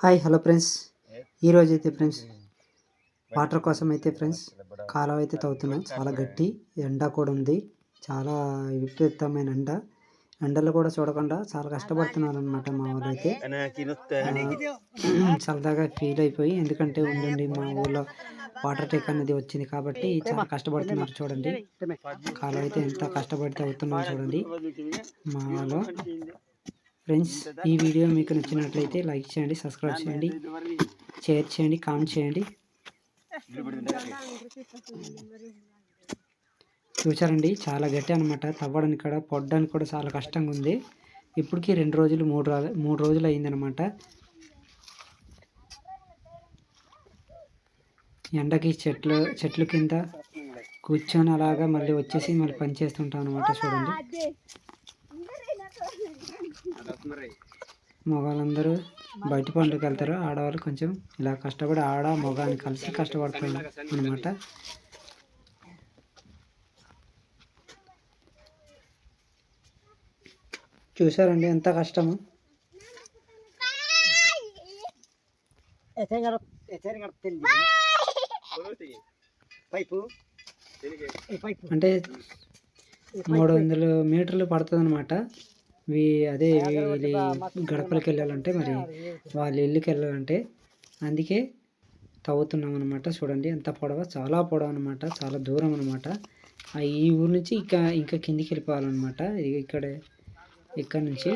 Hi hello friends ఈరోజు అయితే friends water కోసం అయితే ఫ్రెండ్స్ కాలువ అయితే తవ్వుతున్నాం. చాలా గట్టి ఎండ కూడా ఉంది. చాలా విపరీతమైన ఎండ. ఎండలు కూడా చూడకుండా చాలా కష్టపడుతున్నారు అనమాట మా వాళ్ళు అయితే సరదాగా ఫీల్ అయిపోయి ఎందుకంటే ఉండండి మా ఊళ్ళో వాటర్ టేక్ అనేది వచ్చింది కాబట్టి చాలా కష్టపడుతున్నారు చూడండి. కాలువ అయితే ఎంత కష్టపడితే అవుతున్నాం చూడండి. మా వాళ్ళు ఫ్రెండ్స్ ఈ వీడియో మీకు నచ్చినట్లయితే లైక్ చేయండి సబ్స్క్రైబ్ చేయండి షేర్ చేయండి కామెంట్ చేయండి. చూసారండి చాలా గట్టి అనమాట తవ్వడానికి కూడా పొడ్డానికి కూడా చాలా కష్టంగా ఉంది. ఇప్పటికి రెండు రోజులు మూడు రోజులు మూడు రోజులు అయిందనమాట ఎండకి చెట్లు చెట్ల కింద కూర్చొని అలాగా మళ్ళీ వచ్చేసి మళ్ళీ పని చేస్తుంటాం అనమాట చూడండి. మగవాళ్ళందరూ బయట పనులకు వెళ్తారు. ఆడవాళ్ళు కొంచెం ఇలా కష్టపడి ఆడ మగాన్ని కలిసి కష్టపడుతున్నారు అనమాట చూసారండి ఎంత కష్టము? అంటే మూడు వందల మీటర్లు పడుతుంది అనమాట వీ అదే వీళ్ళ గడపలకి వెళ్ళాలంటే మరి వాళ్ళ ఇల్లుకి వెళ్ళాలంటే అందుకే తవ్వుతున్నాం అనమాట చూడండి. ఎంత పొడవ చాలా పొడవు అనమాట చాలా దూరం అనమాట ఈ ఊరు నుంచి ఇంకా ఇంకా కిందికి వెళ్ళిపోవాలన్నమాట ఇది ఇక్కడే ఇక్కడ నుంచి.